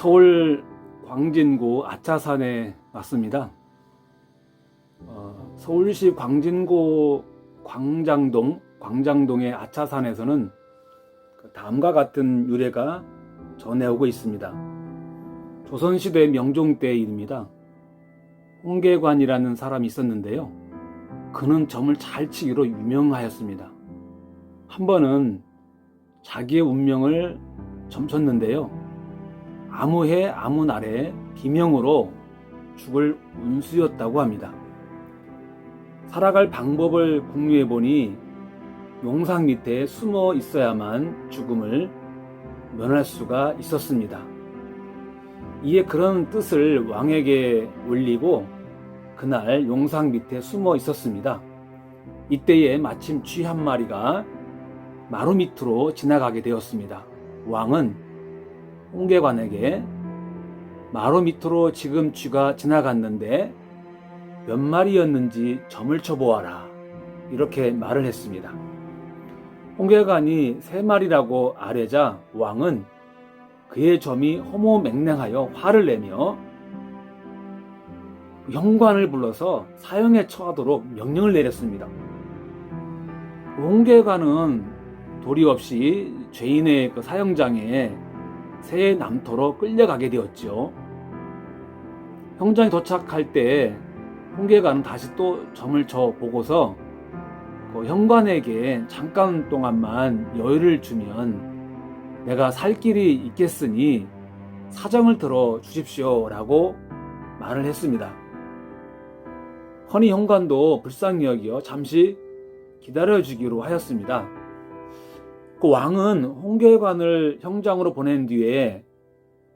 서울 광진구 아차산에 왔습니다. 어, 서울시 광진구 광장동 광장동의 아차산에서는 그 다음과 같은 유래가 전해오고 있습니다. 조선시대 명종 때 일입니다. 홍계관이라는 사람이 있었는데요. 그는 점을 잘 치기로 유명하였습니다. 한 번은 자기의 운명을 점쳤는데요. 아무 해 아무 날에 비명으로 죽을 운수였다고 합니다. 살아갈 방법을 궁리해 보니 용상 밑에 숨어 있어야만 죽음을 면할 수가 있었습니다. 이에 그런 뜻을 왕에게 올리고 그날 용상 밑에 숨어 있었습니다. 이때에 마침 쥐 한 마리가 마루 밑으로 지나가게 되었습니다. 왕은 홍계관에게 마루 밑으로 지금 쥐가 지나갔는데 몇 마리였는지 점을 쳐보아라. 이렇게 말을 했습니다. 홍계관이 세 마리라고 아뢰자 왕은 그의 점이 허무맹랑하여 화를 내며 영관을 불러서 사형에 처하도록 명령을 내렸습니다. 홍계관은 도리 없이 죄인의 그 사형장에 새 남토로 끌려가게 되었죠. 형장에 도착할 때 홍계관은 다시 또 점을 쳐 보고서 그 형관에게 잠깐 동안만 여유를 주면 내가 살 길이 있겠으니 사정을 들어 주십시오라고 말을 했습니다. 허니 형관도 불쌍히 여기어 잠시 기다려 주기로 하였습니다. 그 왕은 홍계관을 형장으로 보낸 뒤에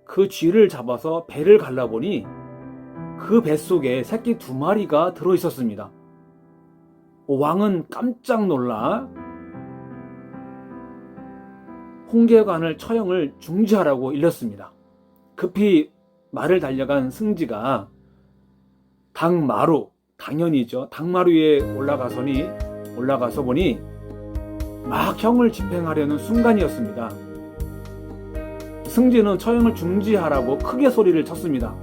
그 쥐를 잡아서 배를 갈라보니 그 뱃속에 새끼 두 마리가 들어 있었습니다. 왕은 깜짝 놀라 홍계관을 처형을 중지하라고 일렀습니다. 급히 말을 달려간 승지가 당마루, 당연히죠. 당마루 위에 올라가서니 올라가서 보니 막 형을 집행하려는 순간이었습니다. 승지는 처형을 중지하라고 크게 소리를 쳤습니다.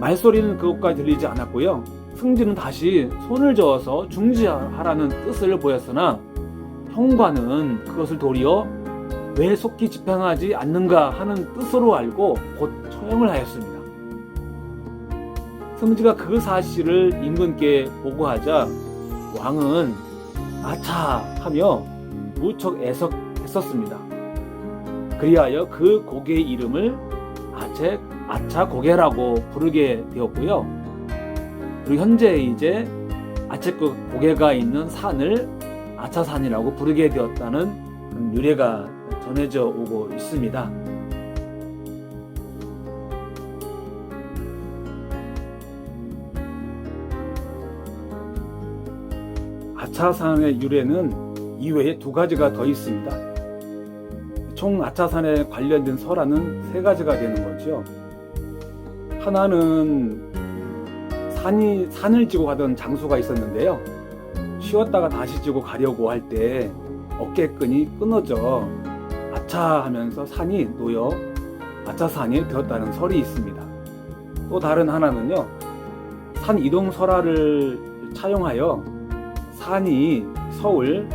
말소리는 그것까지 들리지 않았고요. 승지는 다시 손을 저어서 중지하라는 뜻을 보였으나 형과는 그것을 도리어 왜 속히 집행하지 않는가 하는 뜻으로 알고 곧 처형을 하였습니다. 승지가 그 사실을 임금께 보고하자 왕은 아차 하며 무척 애석했었습니다. 그리하여 그 고개의 이름을 아체, 아차 고개라고 부르게 되었고요. 그리고 현재 이제 아체급 고개가 있는 산을 아차산이라고 부르게 되었다는 유래가 전해져 오고 있습니다. 아차산의 유래는 이외에 두 가지가 더 있습니다. 총 아차산에 관련된 설화는 세 가지가 되는 거죠. 하나는 산이 산을 지고 가던 장수가 있었는데요. 쉬었다가 다시 지고 가려고 할 때 어깨끈이 끊어져 아차 하면서 산이 놓여 아차산이 되었다는 설이 있습니다. 또 다른 하나는요. 산 이동 설화를 차용하여 산이 서울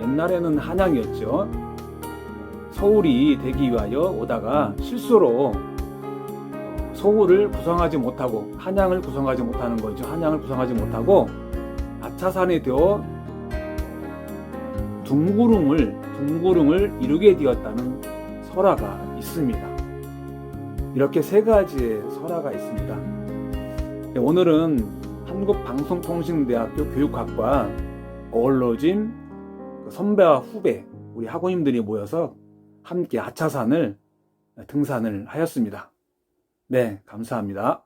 옛날에는 한양이었죠. 서울이 되기 위하여 오다가 실수로 서울을 구성하지 못하고 한양을 구성하지 못하는 거죠. 한양을 구성하지 못하고 아차산이 되어 둥구릉을 둥구릉을 이루게 되었다는 설화가 있습니다. 이렇게 세 가지의 설화가 있습니다. 네, 오늘은 한국방송통신대학교 교육학과 어울러진 선배와 후배 우리 학우님들이 모여서 함께 아차산을 등산을 하였습니다. 네, 감사합니다.